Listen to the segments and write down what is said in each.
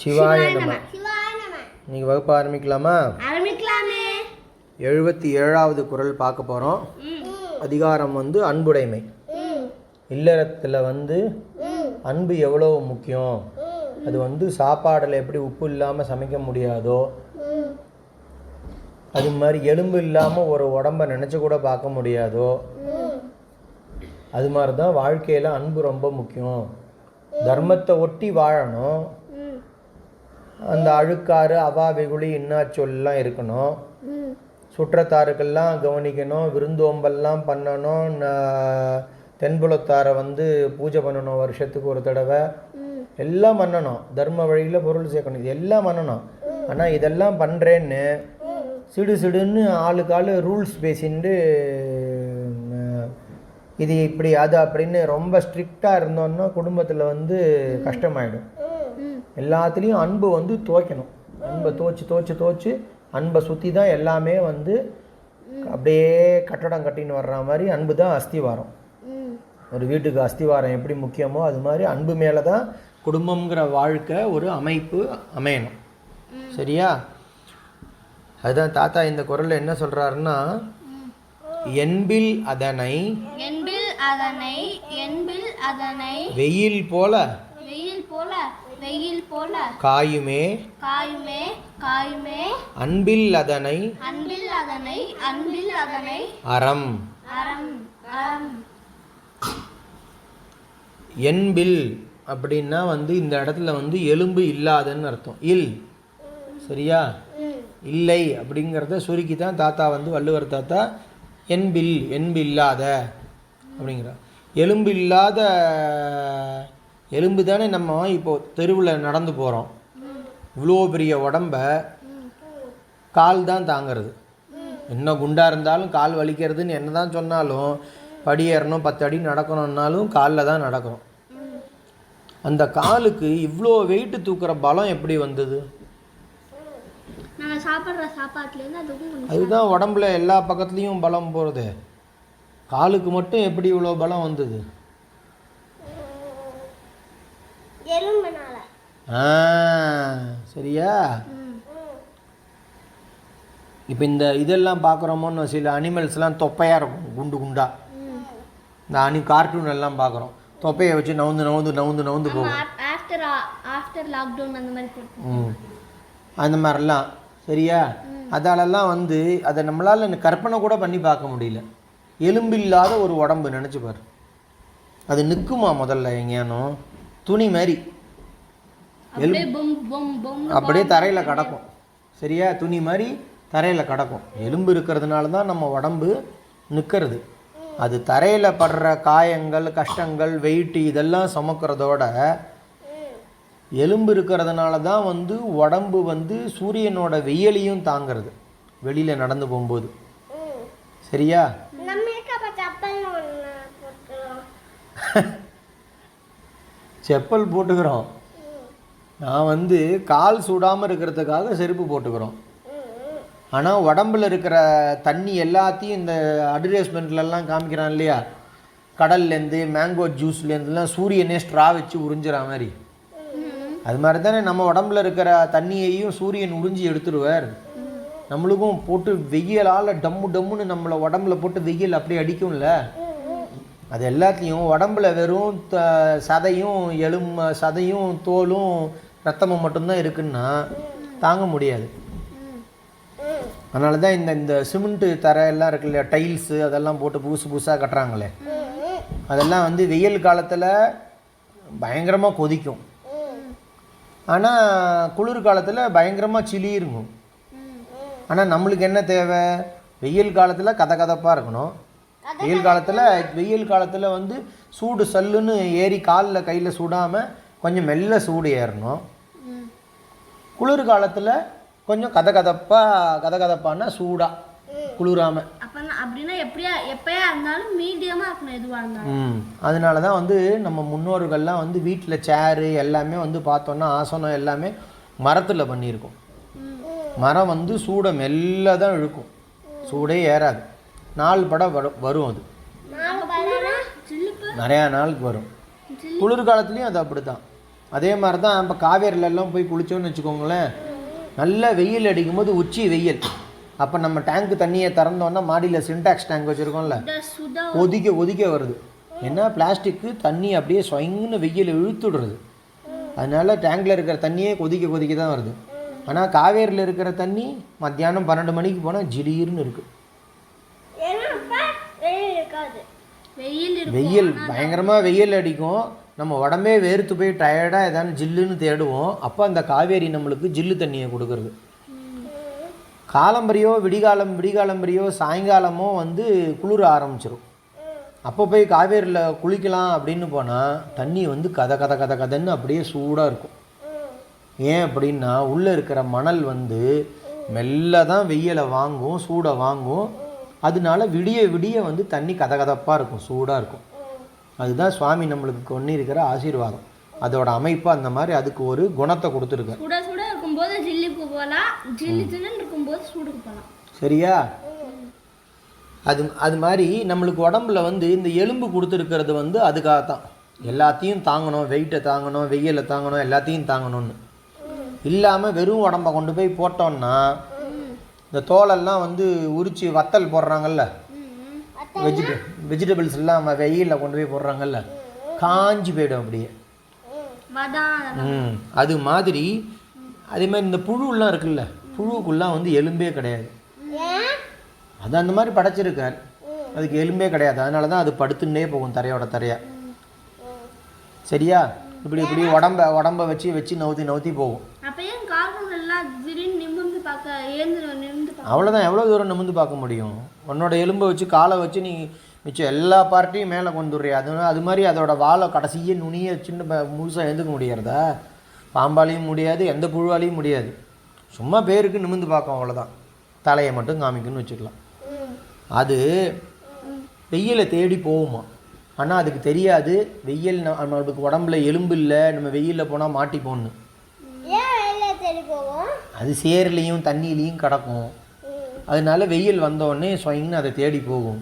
சிவாய நம. இன்னைக்கு வகுப்பு ஆரம்பிக்கலாமா? எழுபத்தி ஏழாவது குறள் பார்க்க போகிறோம் அதிகாரம் வந்து அன்புடைமை. இல்லறத்தில் வந்து அன்பு எவ்வளோ முக்கியம்? அது வந்து சாப்பாடில் எப்படி உப்பு இல்லாமல் சமைக்க முடியாதோ? அது மாதிரி எலும்பு இல்லாமல் ஒரு உடம்ப நினச்சி கூட பார்க்க முடியாதோ? அது மாதிரி தான் வாழ்க்கையில் அன்பு ரொம்ப முக்கியம். தர்மத்தை ஒட்டி வாழணும். அந்த அழுக்காறு அவா வெகுளி இன்னாச்சொல்லாம் இருக்கணும். சுற்றத்தாருக்கெல்லாம் கவனிக்கணும். விருந்தோம்பல்லாம் பண்ணணும். தென்புலத்தாரை வந்து பூஜை பண்ணணும் வருஷத்துக்கு ஒரு தடவை. எல்லாம் பண்ணணும். தர்ம வழியில் பொருள் சேர்க்கணும். இது எல்லாம் பண்ணணும். ஆனால் இதெல்லாம் பண்ணுறேன்னு சிடு சிடுன்னு ஆளுக்கு ஆளு ரூல்ஸ் பேசிட்டு இது இப்படி அது அப்படின்னு ரொம்ப ஸ்ட்ரிக்டாக இருந்தோன்னா குடும்பத்தில் வந்து கஷ்டமாயிடும். எல்லாத்துலேயும் அன்பு வந்து துவைக்கணும். அன்பை துவைச்சு துவைச்சு துவைச்சு அன்பை சுற்றி தான் எல்லாமே வந்து அப்படியே கட்டடம் கட்டின்னு வர்ற மாதிரி அன்பு தான் அஸ்திவாரம் ஒரு வீட்டுக்கு அஸ்திவாரம் எப்படி முக்கியமோ அது மாதிரி அன்பு மேலே தான் குடும்பங்கிற வாழ்க்கை ஒரு அமைப்பு அமையணும். சரியா? அதுதான் தாத்தா இந்த குரலில் என்ன சொல்கிறாருன்னா என்பில் அதனை என்பில் அதனை என்பில் அதனை வெயில் போல வெயில் போல வெயில் போல காயுமே காயுமே காயுமே. அன்பில் அதனை அன்பில் அதனை அன்பில் அதனை. அறம் அறம் அறம். என்பில் அப்படின்னா வந்து இந்த இடத்துல வந்து எலும்பு இல்லாதன்னு அர்த்தம். இல். சரியா? இல்லை அப்படிங்கிறத சுருக்கி தான் தாத்தா வந்து வள்ளுவர் தாத்தா என்பில் என்பு இல்லாத அப்படிங்கிறார். எலும்பு இல்லாத எலும்பு தானே நம்ம இப்போ தெருவில் நடந்து போகிறோம் இவ்வளோ பெரிய உடம்ப கால் தான் தாங்கிறது. என்ன குண்டாக இருந்தாலும் கால் வலிக்கிறதுன்னு என்ன தான் சொன்னாலும் படி ஏறணும் பத்து அடி நடக்கணும்னாலும் காலில் தான் நடக்கிறோம் அந்த காலுக்கு இவ்வளோ வெயிட்டு தூக்குற பலம் எப்படி வந்தது? அதுதான் உடம்புல எல்லா பக்கத்துலேயும் பலம் போகிறது காலுக்கு மட்டும் எப்படி இவ்வளோ பலம் வந்தது? எலும்புனால. ஆ சரியா? இப்போ இந்த இதெல்லாம் பார்க்குறோமோன்னு சில அனிமல்ஸ்லாம் தொப்பையாக இருக்கும் குண்டு குண்டா. இந்த அனி கார்ட்டூன் எல்லாம் பார்க்குறோம் தொப்பையை வச்சு நவுந்து நவுந்து நவுந்து நவுந்து போகும். ஆஃப்டர் ஆஃப்டர் லாக்டவுன் அந்த மாதிரி மாதிரிலாம் சரியா? அதாலெல்லாம் வந்து அதை நம்மளால் கற்பனை கூட பண்ணி பார்க்க முடியல. எலும்பில்லாத ஒரு உடம்பு நினச்சி பாரு. அது நிற்குமா முதல்ல எங்கேயானும் துணி மாதிரி அப்படியே தரையில் கிடக்கும். சரியா? துணி மாதிரி தரையில் கிடக்கும். எலும்பு இருக்கிறதுனால தான் நம்ம உடம்பு நிற்கிறது அது தரையில் படுற காயங்கள் கஷ்டங்கள் வெயிட்டு இதெல்லாம் சுமக்கிறதோட எலும்பு இருக்கிறதுனால தான் வந்து உடம்பு வந்து சூரியனோட வெயிலையும் தாங்கிறது. வெளியில் நடந்து போகும்போது. சரியா? செப்பல் போட்டுக்கிறோம். நான் வந்து கால் சூடாமல் இருக்கிறதுக்காக செருப்பு போட்டுக்கிறோம். ஆனால் உடம்புல இருக்கிற தண்ணி எல்லாத்தையும் இந்த அட்வர்டைஸ்மெண்ட்லலாம் காமிக்கிறான் இல்லையா? கடல்லேருந்து மேங்கோ ஜூஸ்லேருந்துலாம் சூரியனே ஸ்ட்ரா வச்சு உறிஞ்சிற மாதிரி. அது மாதிரி தானே நம்ம உடம்புல இருக்கிற தண்ணியையும் சூரியன் உறிஞ்சி எடுத்துருவார் நம்மளுக்கும் போட்டு வெயிலால் டம்மு டம்முன்னு நம்மளை உடம்புல போட்டு வெயில் அப்படியே அடிக்கும்ல. அது எல்லாத்தையும் உடம்புல வெறும் த சதையும் எலும் சதையும் தோலும் ரத்தமும் மட்டும்தான் இருக்குன்னா தாங்க முடியாது. அதனால தான் இந்த இந்த சிமெண்ட்டு தர எல்லாம் இருக்குல்ல டைல்ஸு அதெல்லாம் போட்டு புதுசு புதுசாக கட்டுறாங்களே. அதெல்லாம் வந்து வெயில் காலத்தில் பயங்கரமாக கொதிக்கும். ஆனால் குளிர் காலத்தில் பயங்கரமாக சிலி இருக்கும். ஆனால் நம்மளுக்கு என்ன தேவை? வெயில் காலத்தில் கதை கதப்பாக இருக்கணும். வெயில் காலத்தில் வெயில் காலத்தில் வந்து சூடு சல்லுன்னு ஏறி காலில் கையில் சுடாமல் கொஞ்சம் மெல்ல சூடு ஏறணும். குளிர் காலத்தில் கொஞ்சம் கத கதப்பாக கத கதப்பான்னா சூடாக குளிராமல் அப்ப அப்படின்னா எப்படியா எப்பயா இருந்தாலும் மீடியமா இருக்கணும் எதுவா இருந்தாலும். ம். அதனால தான் வந்து நம்ம முன்னோர்கள்லாம் வந்து வீட்டில் சேரு எல்லாமே வந்து பார்த்தோன்னா ஆசனம் எல்லாமே மரத்தில் பண்ணியிருக்கோம். மரம் வந்து சூடை மெல்ல தான் இழுக்கும். சூடே ஏறாது. நாள் பட வரும் வரும் அது. நிறையா நாளுக்கு வரும். குளிர் காலத்துலேயும் அது அப்படி தான் அதே மாதிரி தான் இப்போ காவேரியில எல்லாம் போய் குளிச்சோன்னு வச்சுக்கோங்களேன் நல்ல வெயில் அடிக்கும்போது உச்சி வெயில். அப்போ நம்ம டேங்க் தண்ணியை திறந்தோன்னா மாடியில் சின்டாக்ஸ் டேங்க் வச்சுருக்கோம்ல கொதிக்க கொதிக்க வருது. ஏன்னா பிளாஸ்டிக்கு தண்ணி அப்படியே ஸ்வயங்குன்னு வெயில் இழுத்துடுறது. அதனால டேங்கில் இருக்கிற தண்ணியே கொதிக்க கொதிக்க தான் வருது. ஆனால் காவேரியில் இருக்கிற தண்ணி மத்தியானம் பன்னெண்டு மணிக்கு போனால் ஜிலீர்னு இருக்குது வெயில் இருக்கும். வெயில் பயங்கரமாக வெயில் அடிக்கும். நம்ம உடம்பே வேர்த்து போய் டயர்டாக ஏதாவது ஜில்லுன்னு தேடுவோம். அப்போ அந்த காவேரி நம்மளுக்கு ஜில்லு தண்ணியை கொடுக்கறது. காலம்பரியோ விடிகாலம் விடிகாலம்பரியோ சாயங்காலமோ வந்து குளிர ஆரம்பிச்சிரும். அப்போ போய் காவேரியில் குளிக்கலாம் அப்படின்னு போனால் தண்ணி வந்து கத கத கத கதன்னு அப்படியே சூடாக இருக்கும். ஏன் அப்படின்னா உள்ளே இருக்கிற மணல் வந்து மெல்ல தான் வெயிலை வாங்கும் சூடை வாங்கும். அதனால விடிய விடிய வந்து தண்ணி கதகதப்பாக இருக்கும் சூடாக இருக்கும். அதுதான் சுவாமி நம்மளுக்கு கொண்டு இருக்கிற ஆசீர்வாதம். அதோட அமைப்பு அந்த மாதிரி அதுக்கு ஒரு குணத்தை கொடுத்துருக்காரு சுட சுட இருக்கும்போது ஜில்லுக்கு போகலாம் ஜில்லு ஜில்லுன்னு இருக்கும்போது சூடுக்கு போகலாம் சரியா? அது அது மாதிரி நம்மளுக்கு உடம்புல வந்து இந்த எலும்பு கொடுத்துருக்கிறது வந்து அதுக்காகத்தான் எல்லாத்தையும் தாங்கணும் வெயிட்டை தாங்கணும் வெயிலை தாங்கணும் எல்லாத்தையும் தாங்கணும்னு. இல்லாமல் வெறும் உடம்ப கொண்டு போய் போட்டோம்னா இந்த தோலெல்லாம் வந்து உரிச்சு வத்தல் போடுறாங்கல்ல? வெஜிட வெஜிடபிள்ஸ் எல்லாம் வெயிலில் கொண்டு போய் போடுறாங்கல்ல? காஞ்சி போயிடும் அப்படியே. ம் அது மாதிரி அதே மாதிரி இந்த புழுலாம் இருக்குல்ல புழுவுக்குலாம் வந்து எலும்பே கிடையாது. அது அந்த மாதிரி படைச்சிருக்கார். அதுக்கு எலும்பே கிடையாது. அதனால தான் அது படுத்துன்னே போகும் தரையோட தரையா. சரியா? இப்படி இப்படி உடம்ப உடம்ப வச்சு வச்சு நவுத்தி நவுத்தி போகும். அவ்வளோதான் எவ்வளோ தூரம் நிமிர்ந்து பார்க்க முடியும்? உன்னோட எலும்பை வச்சு காலை வச்சு நீ மிச்சம் எல்லா பார்ட்டியும் மேலே கொண்டு வர்றிய அது அது மாதிரி அதோட வாழை கடைசியே நுனிய சின்ன ப- முழுசா எழுந்துக்க முடியறதா பாம்பாலையும் முடியாது எந்த புழுவாலையும் முடியாது. சும்மா பேருக்கு நிமிர்ந்து பார்க்கும் அவ்வளோதான் தலையை மட்டும் காமிக்குன்னு வச்சுக்கலாம். அது வெயிலை தேடி போகுமா? ஆனால் அதுக்கு தெரியாது. வெயில் நம்மளுக்கு உடம்புல எலும்பு இல்லை நம்ம வெயிலில் போனால் தேடி போவோம்? அது சேறுலேயும் தண்ணியிலையும் கிடக்கும். அதனால வெயில் வந்தோடனே ஸ்வயங்னு அதை தேடி போகும்.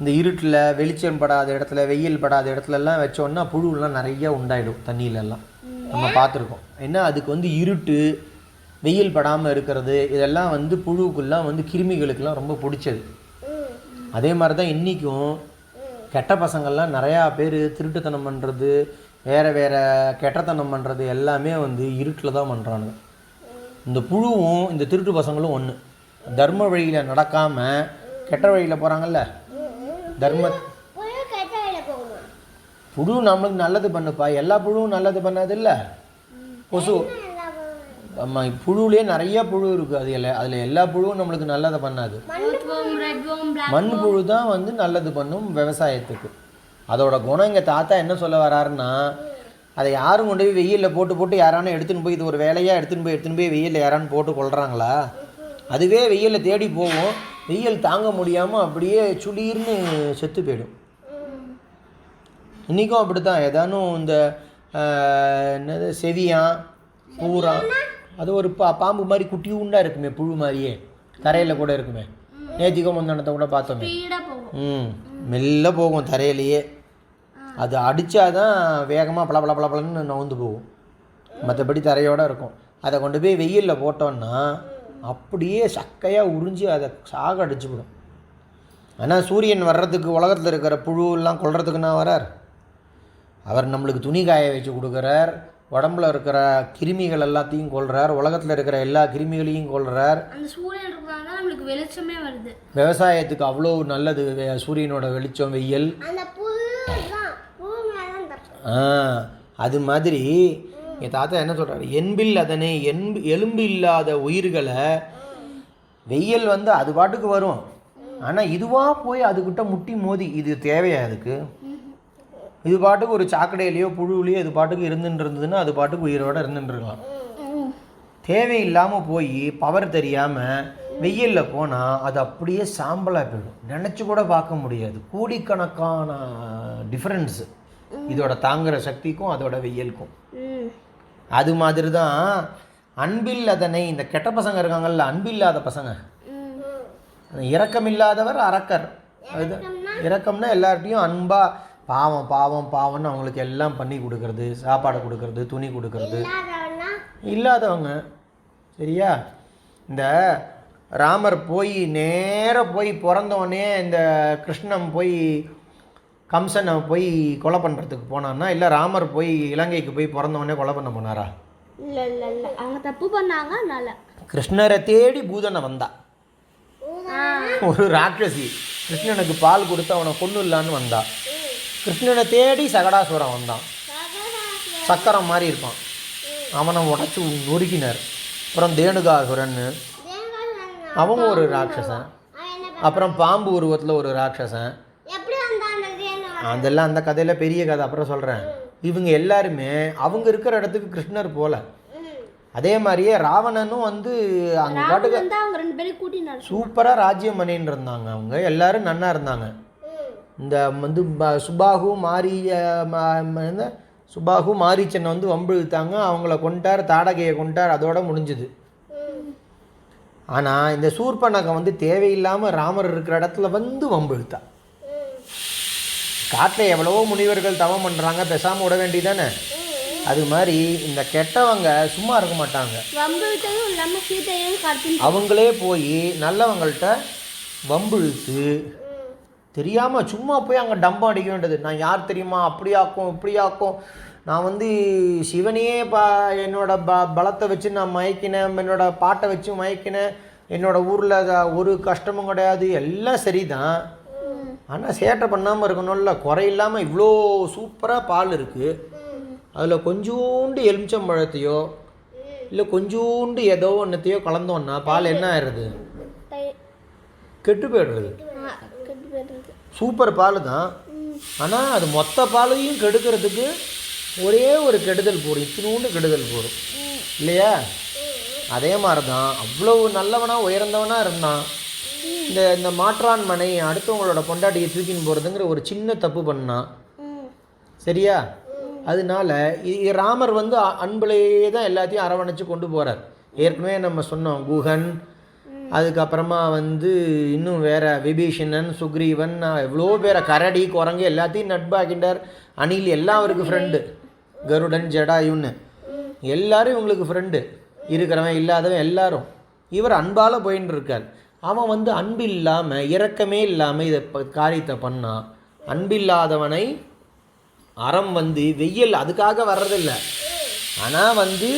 இந்த இருட்டில் வெளிச்சம் படாத இடத்துல வெயில் படாத இடத்துலலாம் வச்சோன்னா புழுலாம் நிறைய உண்டாயிடும் தண்ணியிலெல்லாம் நம்ம பார்த்துருக்கோம். ஏன்னா அதுக்கு வந்து இருட்டு வெயில் படாமல் இருக்கிறது இதெல்லாம் வந்து புழுவுக்குலாம் வந்து கிருமிகளுக்கெல்லாம் ரொம்ப பிடிச்சது. அதே மாதிரி தான் இன்றைக்கும் கெட்ட பசங்கள்லாம் நிறையா பேர் திருட்டுத்தனம் பண்ணுறது வேறு வேறு கெட்டத்தனம் பண்ணுறது எல்லாமே வந்து இருட்டில் தான் பண்ணுறானுங்க இந்த புழுவும் இந்த திருட்டு பசங்களும் ஒன்று தர்ம வழியில் நடக்காமல் கெட்ட வழியில் போகிறாங்கல்ல தர்ம புழு நம்மளுக்கு நல்லது பண்ணுப்பா. எல்லா புழுவும் நல்லது பண்ணாது இல்லை கொசு ஆமாம் புழுவிலே நிறைய புழு இருக்குது அது எல்லா அதில் எல்லா புழுவும் நம்மளுக்கு நல்லதை பண்ணாது. மண் புழு தான் வந்து நல்லது பண்ணும் விவசாயத்துக்கு. அதோட குணம் எங்கள் தாத்தா என்ன சொல்ல வராருன்னா அதை யாரும் கொண்டு போய் வெயிலில் போட்டு போட்டு யாரானு எடுத்துன்னு போய் இது ஒரு வேலையாக எடுத்துன்னு போய் எடுத்துன்னு போய் வெயிலில் யாரானு போட்டு கொள்றாங்களா அதுவே வெயிலில் தேடி போகும் வெயில் தாங்க முடியாமல் அப்படியே சுளீர்னு செத்து போயிடும். இன்றைக்கும் அப்படி தான் ஏதானும் இந்த என்னது செவியான் பூரான் அது ஒரு பா பாம்பு மாதிரி குட்டி உண்டா இருக்குமே புழு மாதிரியே. தரையில் கூட இருக்குமே. நேத்திக்கோ முந்தானத்தை கூட பார்த்தோமே. ம் மெல்ல போகும் தரையிலேயே. அது அடித்தாதான் வேகமாக பல பல பல பலன்னு நவுந்து போகும். மற்றபடி தரையோட இருக்கும். அதை கொண்டு போய் வெயிலில் போட்டோன்னா அப்படியே சக்கையாக உறிஞ்சி அதை சாக அடிச்சுவிடும். ஆனால் சூரியன் வர்றதுக்கு உலகத்தில் இருக்கிற புழுவெல்லாம் கொல்றதுக்கு நான் வரார். அவர் நம்மளுக்கு துணி காய வச்சு கொடுக்குறார். உடம்புல இருக்கிற கிருமிகள் எல்லாத்தையும் கொல்றார். உலகத்தில் இருக்கிற எல்லா கிருமிகளையும் கொல்றார். அந்த சூரியன் இருக்கிறதால தான் நம்மளுக்கு வெளிச்சமே வருது. விவசாயத்துக்கு அவ்வளோ நல்லது. வே- சூரியனோட வெளிச்சம் வெயில். அது மாதிரி என் தாத்தா என்ன சொல்கிறாரு என்பில் அதனை என்பு எலும்பு இல்லாத உயிர்களை வெயில் வந்து அது பாட்டுக்கு வரும். ஆனால் இதுவாக போய் அதுக்கிட்ட முட்டி மோதி இது தேவையா அதுக்கு? இது பாட்டுக்கு ஒரு சாக்கடையிலையோ புழுவிலையோ இது பாட்டுக்கு இருந்துட்டு இருந்ததுன்னா அது பாட்டுக்கு உயிரோட இருந்துட்டு இருக்கலாம். தேவையில்லாமல் போய் பவர் தெரியாமல் வெயிலில் போனால் அது அப்படியே சாம்பலாக போயிடும். நினச்சி கூட பார்க்க முடியாது. கோடிக்கணக்கான டிஃப்ரென்ஸு இதோட தாங்குற சக்திக்கும் அதோட வெயிலுக்கும். அது மாதிரி தான் அன்பில் அதனை இந்த கெட்ட பசங்க இருக்காங்கல்ல அன்பில்லாத பசங்க. இரக்கமில்லாதவர் அரக்கர். அது இரக்கம்னா? எல்லார்ட்டையும் அன்பாக பாவம் பாவம் பாவம்னு அவங்களுக்கு எல்லாம் பண்ணி கொடுக்கறது சாப்பாடு கொடுக்கறது துணி கொடுக்கறது. இல்லாதவங்க. சரியா? இந்த ராமர் போய் நேரா போய் பிறந்தவொடனே இந்த கிருஷ்ணன் போய் கம்சனை போய் கொலை பண்ணுறதுக்கு போனான்னா இல்லை ராமர் போய் இலங்கைக்கு போய் பிறந்தவொடனே கொலை பண்ண போனாரா? இல்ல இல்ல இல்ல. அவங்க தப்பு பண்ணாங்க அதனால. கிருஷ்ணரை தேடி பூதனை வந்தா. ஒரு ராட்சசி கிருஷ்ணனுக்கு பால் கொடுத்து அவனை கொண்டு இல்லான்னு வந்தா. கிருஷ்ணனை தேடி சகடாசுரம் வந்தான். சக்கரம் மாதிரி இருப்பான். அவனை உடச்சி நொறுக்கினார். அப்புறம் தேனுகாசுரன்னு. அவங்க ஒரு ராட்சசன். அவன் அப்புறம் பாம்பு உருவத்தில் ஒரு ராட்சசன் எப்படி வந்தான் அந்த தேனு அதெல்லாம் அந்த கதையில் பெரிய கதை அப்புறம் சொல்கிறேன் இவங்க எல்லாருமே அவங்க இருக்கிற இடத்துக்கு கிருஷ்ணர் போல. அதே மாதிரியே ராவணனும் வந்து அங்கே பாட்டுக்கு சூப்பராக ராஜ்யம் பண்ணின்னு இருந்தாங்க அவங்க. எல்லாரும் நன்னா இருந்தாங்க. இந்த வந்து சுபாகு மாரி? சுபாகு மாரீச்சனை வந்து வம்பு இழுத்தாங்க. அவங்கள கொண்டார் தாடகையை கொண்டார் அதோட முடிஞ்சுது. ஆனால் இந்த சூர்பனகம் வந்து தேவையில்லாமல் ராமர் இருக்கிற இடத்துல வந்து வம்பு இழுத்தா. காட்டில் எவ்வளவோ முனிவர்கள் தவம் பண்ணுறாங்க பேசாமல் விட வேண்டியதானே? அது மாதிரி இந்த கெட்டவங்க சும்மா இருக்க மாட்டாங்க. அவங்களே போய் நல்லவங்கள்ட்ட வம்பு இழுத்து தெரியாமல் சும்மா போய் அங்கே டம்பம் அடிக்க வேண்டியது. நான் யார் தெரியுமா? அப்படியாக்கும் இப்படியாக்கும். நான் வந்து சிவனையே பா என்னோட ப பலத்தை வச்சு நான் மயக்கினேன் என்னோட பாட்டை வச்சு மயக்கினேன். என்னோட ஊரில் ஒரு கஷ்டமும் கிடையாது. எல்லாம் சரிதான். ஆனால் சேட்டை பண்ணாமல் இருக்கணும்ல. குறை இல்லாமல் இவ்வளோ சூப்பராக பால் இருக்குது அதில் கொஞ்சோண்டு எலுமிச்சம்பழத்தையோ இல்லை கொஞ்சோண்டு ஏதோ ஒன்றத்தையோ கலந்தோன்னா பால் என்ன ஆயிடுறது? கெட்டு போயிடுறது. சூப்பர் பால் தான். ஆனால் அது மொத்த பாலையும் கெடுக்கிறதுக்கு ஒரே ஒரு கெடுதல் போடும் இத்தினூண்டு கெடுதல் போடும் இல்லையா? அதே மாதிரி தான் அவ்வளோ நல்லவனாக உயர்ந்தவனாக இருந்தான். இந்த இந்த மாற்றான் மனை அடுத்தவங்களோட பொண்டாட்டியை தூக்கின்னு போகிறதுங்கிற ஒரு சின்ன தப்பு பண்ணான் சரியா? அதனால ராமர் வந்து அ- அன்புலேயே தான் எல்லாத்தையும் அரவணைச்சு கொண்டு போகிறார் ஏற்கனவே நம்ம சொன்னோம் குஹன் அதுக்கப்புறமா வந்து இன்னும் வேற விபீஷணன் சுக்ரீவன் எவ்வளோ பேரை கரடி குரங்கு எல்லாத்தையும் நட்பாக்கிட்டார் அணில் எல்லாம் அவருக்கு ஃப்ரெண்டு கருடன் ஜடாயுன்னு. எல்லாரும் இவங்களுக்கு ஃப்ரெண்டு இருக்கிறவன் இல்லாதவன் எல்லாரும். இவர் அன்பால் போயின்னு இருக்கார் அவன் வந்து அன்பு இல்லாமல் இரக்கமே இல்லாமல் இதை ப- காரியத்தை பண்ணான் அன்பில்லாதவனை அறம் வந்து வெயில் அதுக்காக வர்றதில்லை. ஆனால் வந்து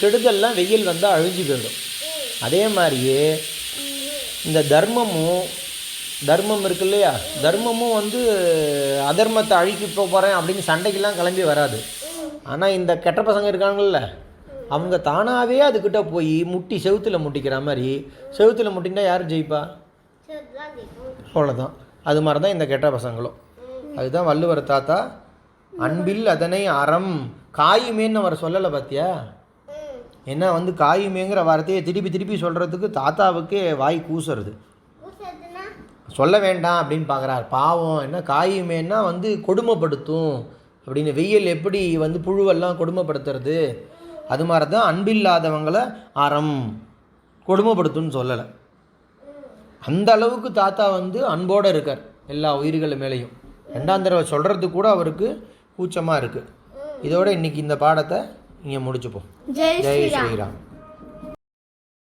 கெடுதல்லாம் வெயில் வந்தால் அழிஞ்சு போயிடும். அதே மாதிரியே இந்த தர்மமும் தர்மம் இருக்கு இல்லையா? தர்மமும் வந்து அதர்மத்தை அழிக்க போகிறேன் அப்படின்னு சண்டைக்கெல்லாம் கிளம்பி வராது. ஆனால் இந்த கெட்ட பசங்க இருக்காங்கல்ல அவங்க தானாகவே அதுக்கிட்ட போய் முட்டி செவுத்தில் முட்டிக்கிற மாதிரி செவுத்தில் முட்டினா யார் ஜெயிப்பா? அவ்வளோதான் அது மாதிரி தான் இந்த கெட்ட பசங்களும். அதுதான் வள்ளுவர் தாத்தா அன்பில் அதனை அறம் காயுமேன்னு அவர் சொல்லலை பார்த்தியா ஏன்னா வந்து காயுமேங்கிற வார்த்தையை திருப்பி திருப்பி சொல்கிறதுக்கு தாத்தாவுக்கே வாய் கூசுறது. சொல்ல வேண்டாம் அப்படின்னு பார்க்குறார் பாவம் என்ன காயுமேன்னா வந்து கொடுமைப்படுத்தும் அப்படின்னு வெயில் எப்படி வந்து புழுவெல்லாம் கொடுமைப்படுத்துறது? அது மாதிரி தான் அன்பில்லாதவங்களை அறம் கொடுமைப்படுத்தும்னு சொல்லலை. அந்த அளவுக்கு தாத்தா வந்து அன்போடு இருக்கார் எல்லா உயிர்கள் மேலேயும். ரெண்டாம் தடவை சொல்கிறதுக்கு கூட அவருக்கு கூச்சமாக இருக்குது இதோட இன்னைக்கு இந்த பாடத்தை இங்கே முடிச்சுப்போம். ஜெய் ஸ்ரீராம்.